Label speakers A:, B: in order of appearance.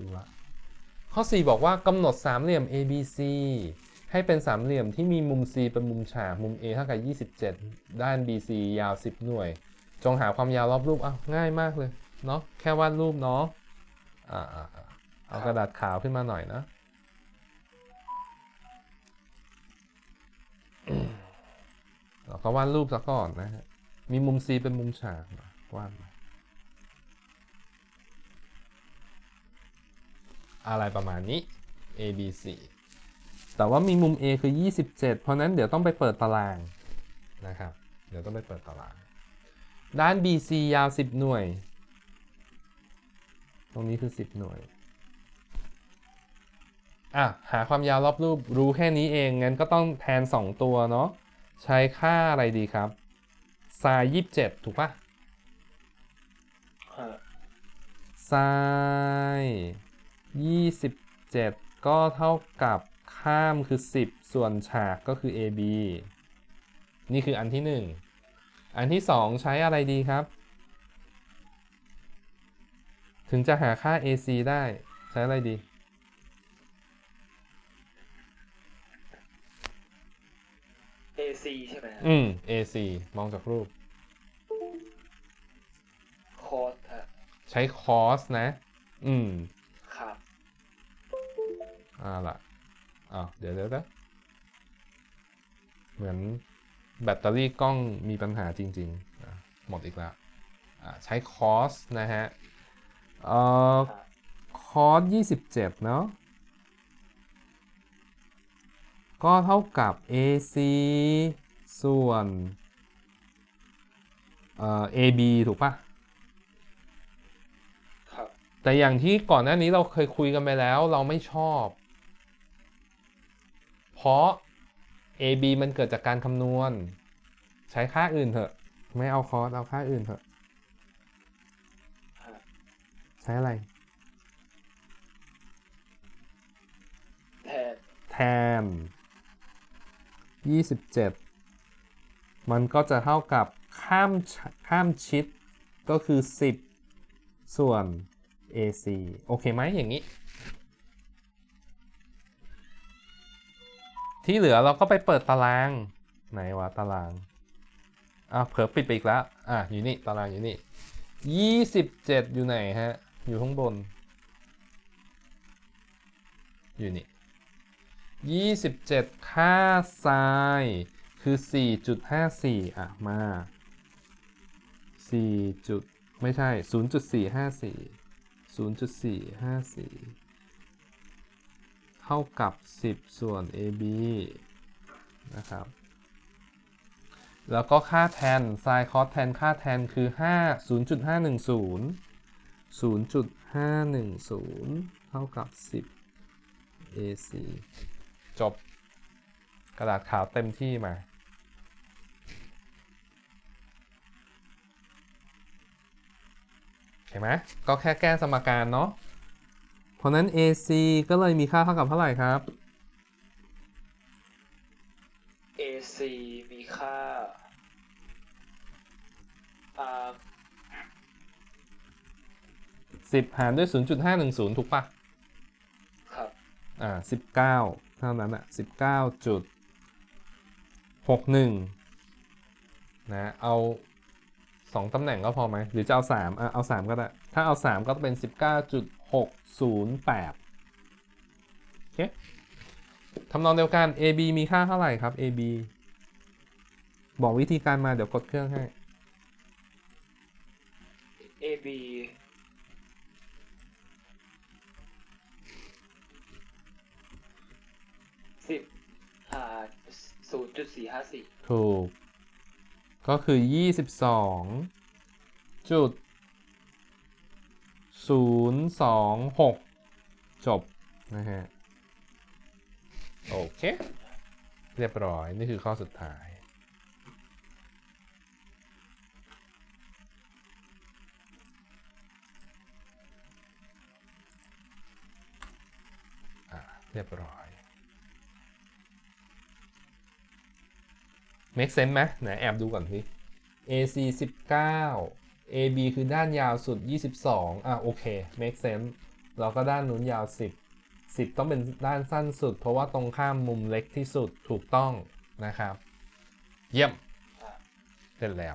A: ดูละข้อ 4 บอกว่ากำหนดสามเหลี่ยม ABC ให้เป็นสามเหลี่ยมที่มีมุม C เป็นมุมฉากมุม A เท่ากับ 27 ด้าน BC ยาว 10 หน่วย จงหาความยาวรอบรูปอ้าวง่ายมากเลยเนาะแค่วาดรูปเนาะอ่าเอากระดาษขาวขึ้นมาหน่อยนะเราก็วาดรูปซะก่อนนะฮะมีมุม C เป็นมุมฉากวาดมา อะไรประมาณนี้ A B C แต่ว่ามีมุม A คือ 27 เพราะนั้นเดี๋ยวต้องไปเปิดตารางนะครับ เดี๋ยวต้องไปเปิดตาราง ด้าน BC ยาว 10 หน่วย ตรงนี้คือ 10 หน่วยอะหาความยาวรอบรูปรู้แค่นี้เอง งั้นก็ต้องแทน 2 ตัวเนาะ ใช้ค่าอะไรดีครับไซน์27ถูกปะ
B: ฮะ
A: ไซน์ 27 ก็เท่ากับข้ามคือ 10 ส่วนฉากก็คือ AB นี่คืออันที่ 1 อันที่ 2 ใช้อะไรดีครับ ถึงจะหาค่า AC ได้ใช้อะไรดี
B: เอซีใช่ไหมฮะ
A: อืม AC มองจากรูป
B: โคดฮะ
A: ใช้ cos นะ อืม
B: ครับ
A: เอ่าล่ะอ้าวเดี๋ยวเดี๋ยวเดี๋ยวเหมือนแบตเตอรี่กล้องมีปัญหาจริงๆอะหมดอีกแล้วอะใช้ cos นะฮะเอ่อ
B: ครับ
A: cos 27เนาะก็เท่ากับ AC ส่วนเอ่อ AB ถูกปะ
B: ครับ
A: แต่อย่างที่ก่อนหน้านี้เราเคยคุยกันไปแล้วเราไม่ชอบ เพราะ AB มันเกิดจากการคำนวณ ใช้ค่าอื่นเถอะ ไม่เอาคอสเอาค่าอื่นเถอะ
B: ฮะ
A: ใช้อะไร
B: แทน
A: แทน27มันก็จะเท่ากับข้ามชข้ามชิดก็คือ 10 ส่วน AC โอเคไหมอย่างนี้ ที่เหลือเราก็ไปเปิดตาราง ไหนวะตารางอะเผลอปิดไปอีกแล้ว อะอยู่นี่ตารางอยู่นี่27อยู่ไหนฮะ อยู่ข้างบน อยู่นี่27ค่าไซคือ4.54อะมา4จุดไม่ใช่0.454 0.454เท่ากับ 10 ส่วน AB นะครับ แล้วก็ค่าแทนไซน์คอสแทนค่าแทนคือ 5 0.510 0.510 เท่ากับ 10 AC จบ กระดาษขาวเต็มที่มาเห็นไหมก็แค่แก้สมการเนาะ เพราะนั้น AC ก็เลยมีค่าเท่ากับเท่าไหร่ครับ
B: เอซีมีค่าอ่า
A: 10หารด้วย 0.510 ถูกปะ
B: ครับ
A: อ่า19เท่านั้นอะ19จุด61นะเอา2ตำแหน่งก็พอไหมหรือจะเอา3อะเอา3ก็ได้ ถ้าเอา3ก็เป็น 19.608โอเคทำนองเดียวกัน AB มีค่าเท่าไหร่ครับ AB บอกวิธีการมาเดี๋ยวกดเครื่องให้
B: เอบีสิบหารศูนย์จุดสี่ห้าสี่
A: ถูก ก็คือ22จุด 026 จบ นะฮะ โอเค เรียบร้อย นี่คือข้อสุดท้ายอะเรียบร้อย make sense ไหมไหนแอบดูก่อนสิ AC 19 AB คือด้านยาวสุด 22 อะโอเค make sense แล้วก็ด้านนู้นยาว 10 10 ต้องเป็นด้านสั้นสุด เพราะว่าตรงข้ามมุมเล็กที่สุดถูกต้องนะครับ เยี่ยมเสร็จแล้ว